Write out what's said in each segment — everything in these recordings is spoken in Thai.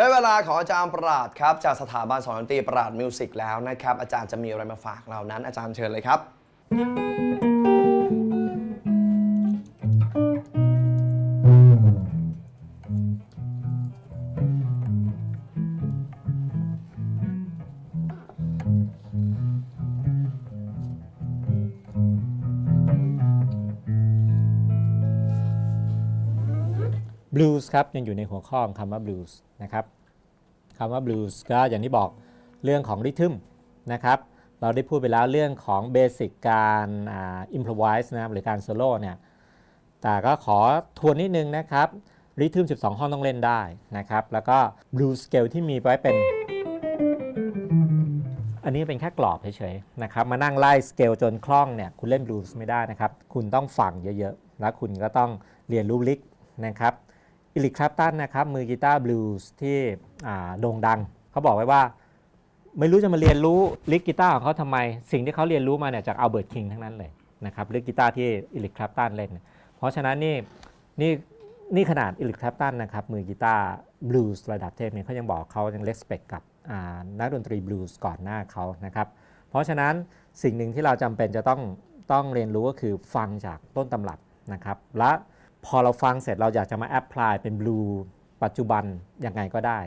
ได้เวลาของอาจารย์ปราดครับ จากสถาบันสอนดนตรีปราดมิวสิกแล้วนะครับ อาจารย์จะมีอะไรมาฝากเรานั้น อาจารย์เชิญเลยครับ บลูส์ครับยังอยู่ในหัวข้อของคำว่าบลูส์นะครับคำว่าบลูส์ก็อย่างที่บอกเรื่องของริทึมนะครับเราได้พูดไปแล้วเรื่องของเบสิกการอิมพรไวส์นะครับหรือการโซโล่เนี่ยแต่ก็ขอทวนนิดนึงนะครับริทึม 12 ห้องต้องเล่นได้นะครับแล้วก็บลูสเกลที่มีไว้เป็น อันนี้เป็นแค่กรอบเฉยๆนะครับมานั่งไล่สเกลจนคล่องเนี่ยคุณเล่นบลูส์ไม่ได้นะครับ คุณต้องฟังเยอะๆ แล้วคุณก็ต้องเรียนรู้ลิกนะครับ อิลิคคราปตันนะครับมือกีตาร์บลูส์ที่โด่งดัง เขาบอกไว้ว่า ไม่รู้จะมาเรียนรู้ลิกกีตาร์ของเขาทำไม สิ่งที่เขาเรียนรู้มาเนี่ยจากอัลเบิร์ตคิงทั้งนั้นเลยนะครับลิกกีตาร์ที่อิลิคคราปตันเล่น เพราะฉะนั้นนี่นี่นี่ขนาดอิลิคคราปตันนะครับมือกีตาร์บลูส์ระดับเทพเนี่ยเขายังบอกเขายังเลสเปกกับนักดนตรีบลูส์ก่อนหน้าเขานะครับเพราะฉะนั้นสิ่งหนึ่งที่เราจำเป็นจะต้องต้องเรียนรู้ก็คือฟังจากต้นตำรับนะครับและ พอเราฟังเสร็จเราอยากจะมาแอพพลายเป็นบลูปัจจุบันยังไงก็ได้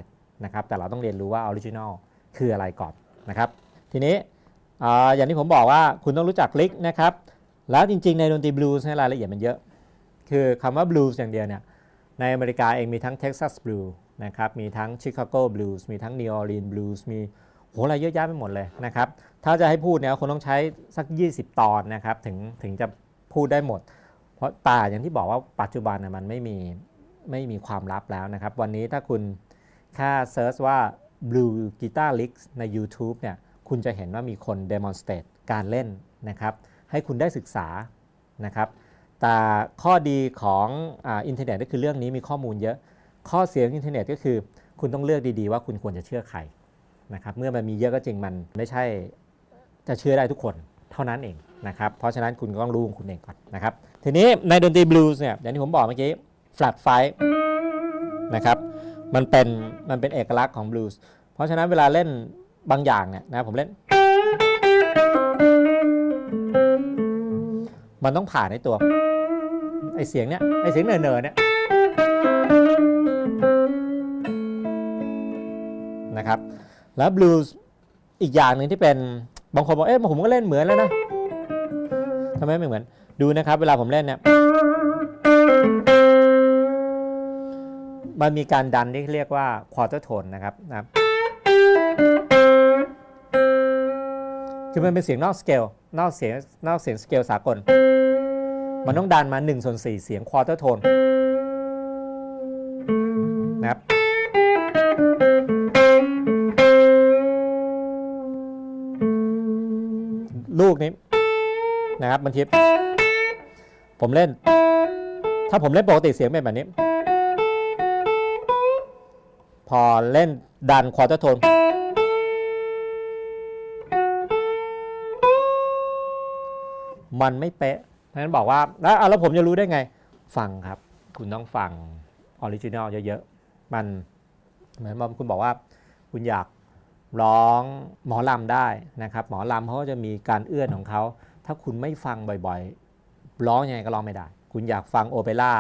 นะครับ แต่เราต้องเรียนรู้ว่าออริจินอลคืออะไรก่อนนะครับ ทีนี้ออย่างที่ผมบอกว่าคุณต้องรู้จักลิกนะครับ แล้วจริงๆ ในดนตรีบลูส์ในรายละเอียดมันเยอะ คือคำว่าบลูส์อย่างเดียวเนี่ย ในอเมริกาเองมีทั้งเท็กซัสบลูนะครับ มีทั้งชิคาโกบลูส์มีทั้งนิวออร์ลีนบลูส์มีโหอะไรเยอะแยะไปหมดเลยนะครับ ถ้าจะให้พูดเนี่ยคงต้องใช้สัก 20 ตอนนะครับ ถึงถึงจะพูดได้หมด ราะแต่อย่างที่บอกว่าปัจจุบันนะมันไม่มีไม่มีความลับแล้วนะครับ วันนี้ถ้าคุณแค่เซิร์ชว่า Blue Guitar Licks ใน YouTube เนี่ยคุณจะเห็นว่ามีคน demonstrate การเล่นนะครับให้คุณได้ศึกษานะครับ แต่ข้อดีของอาอินเทอร์เน็ตก็คือเรื่องนี้มีข้อมูลเยอะ ข้อเสียของอินเทอร์เน็ตก็คือ คุณต้องเลือกดีๆ ว่าคุณควรจะเชื่อใครนะครับเมื่อมันมีเยอะก็จริงมันไม่ใช่จะเชื่อได้ทุกคนเท่านั้นเอง นะครับเพราะฉะนั้นคุณก็ต้องรู้ของคุณเองก่อนนะครับทีนี้ในดนตรีบลูส์เนี่ยอย่างที่ผมบอกเมื่อกี้ flat five นะครับมันเป็นมันเป็นเอกลักษณ์ของบลูส์เพราะฉะนั้นเวลาเล่นบางอย่างเนี่ยนะผมเล่น มันต้องผ่านในตัวไอเสียงเนี้ยไอเสียงเนอๆเนี่ยนะครับแล้วบลูส์อีกอย่างหนึ่งที่เป็นบางคนบอกเอ๊ะผมก็เล่นเหมือนแล้วนะำไมไม่เหมือน ดูนะครับ เวลาผมเล่นเนี่ยมันมีการดันที่เรียกว่าควอเตอร์โทนนะครับนะครับคือมันเป็นเสียงนอกสเกลนอกเสียงนอกเสียงสเกลสากล มันต้องดันมา1ส่วน4เสียงควอเตอร์โทนนะครับลูกนี้ นะครับบางทีผมเล่น ถ้าผมเล่นปกติเสียงเป็นแบบนี้ พอเล่นดันควอเตอร์โทนมันไม่เป๊ะเพราะฉะนั้นบอกว่าแล้วแล้วผมจะรู้ได้ไง ฟังครับ คุณต้องฟังออริจินอลเยอะๆ มันเหมือนว่าคุณบอกว่า คุณอยากร้องหมอลำได้นะครับ หมอลำเขาก็จะมีการเอื้อนของเขา ถ้าคุณไม่ฟังบ่อยๆ ร้องยังไงก็ร้องไม่ได้ คุณอยากฟังโอเปร่า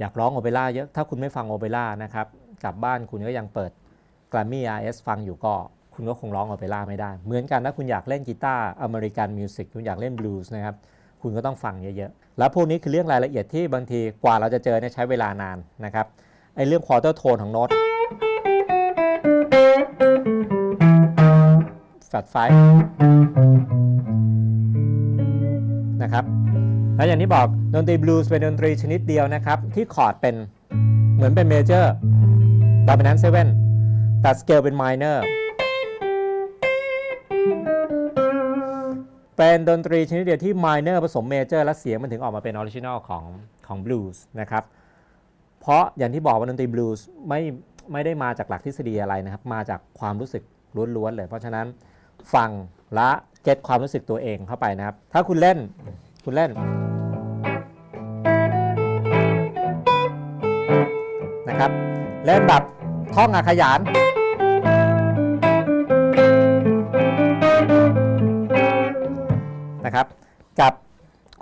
อยากร้องโอเปร่าเยอะ ถ้าคุณไม่ฟังโอเปร่านะครับ กลับบ้านคุณก็ยังเปิด g r a m m y RS ฟังอยู่ก็ คุณก็คงร้องโอเปร่าไม่ได้ เหมือนกันถ้าคุณอยากเล่นกีตาร์อเมริกันมิวสิกคุณอยากเล่นบลูส์นะครับ คุณก็ต้องฟังเยอะๆ แล้วพวกนี้คือเรื่องรายละเอียดที่บางทีกว่าเราจะเจอเนี่ยใช้เวลานานนะครับ ไอ้เรื่องควอเตอร์โทนของโน้ตแฟดไฟ นะครับ แล้วอย่างที่บอกดนตรีบลูส์เป็นดนตรีชนิดเดียวนะครับ ที่คอร์ดเป็นเหมือนเป็นเมเจอร์ด o มิ n น n ์เซเว่นแต่สเกลเป็นไมเนอร์เป็นดนตรีชนิดเดียวที่ minor ผสม major และเสียงมันถึงออกมาเป็นออริจินอลของของ blues นะครับ เพราะอย่างที่บอกว่าดนตรี blues ไม่ไม่ได้มาจากหลักทฤษฎีอะไรนะครับ มาจากความรู้สึกล้วนๆเลย เพราะฉะนั้นฟังและ เก็ตความรู้สึกตัวเองเข้าไปนะครับ ถ้าคุณเล่นคุณเล่นนะครับเล่นแบบท่องอาขยาน นะครับ กับ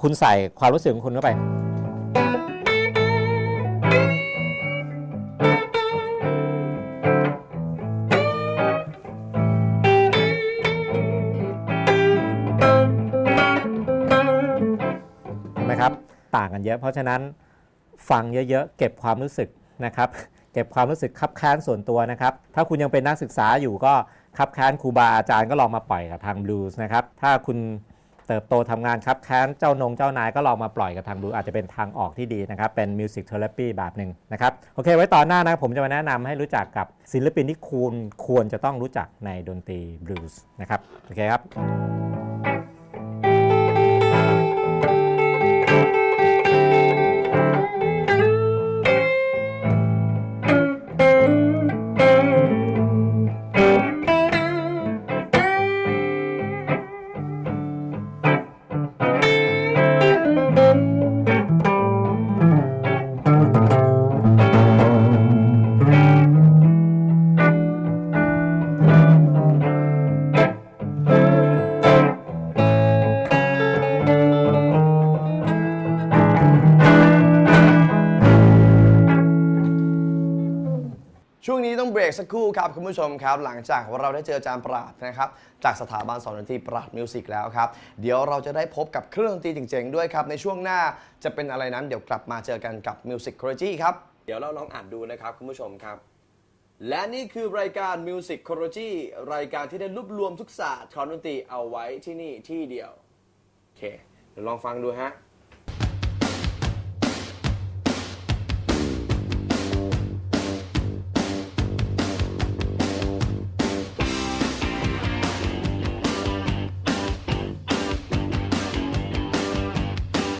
คุณใส่ความรู้สึกของคุณเข้าไป ต่างกันเยอะ เพราะฉะนั้นฟังเยอะๆ เก็บความรู้สึกนะครับเก็บความรู้สึกคับแค้นส่วนตัวนะครับ ถ้าคุณยังเป็นนักศึกษาอยู่ก็คับแค้นครูบาอาจารย์ก็ลองมาปล่อยกับทางบลูส์นะครับ ถ้าคุณเติบโตทำงานคับแค้นเจ้านงเจ้านายก็ลองมาปล่อยกับทางบลูอาจจะเป็นทางออกที่ดีนะครับ เป็นมิวสิกเทอราปีแบบหนึ่งนะครับ โอเค ไว้ตอนหน้านะผมจะมาแนะนำให้รู้จักกับศิลปินที่คุณควรจะต้องรู้จักในดนตรีบลูส์นะครับ โอเคครับ ช่วงนี้ต้องเบรกสักครู่ครับคุณผู้ชมครับ หลังจากเราได้เจออาจารย์ปราดนะครับจากสถาบันสอนดนตรีปราดมิวสิกแล้วครับ เดี๋ยวเราจะได้พบกับเครื่องดนตรีเจ๋งๆด้วยครับ ในช่วงหน้าจะเป็นอะไรนั้น เดี๋ยวกลับมาเจอกันกับ Music c o l o g y ครับ เดี๋ยวเราลองอ่านดูนะครับคุณผู้ชมครับ และนี่คือรายการ Music c o l o g y รายการที่ได้รวบรวมทุกศาสตร์ของดนตรีเอาไว้ที่นี่ที่เดียวโอเคเดี๋ยวลองฟังดูฮะ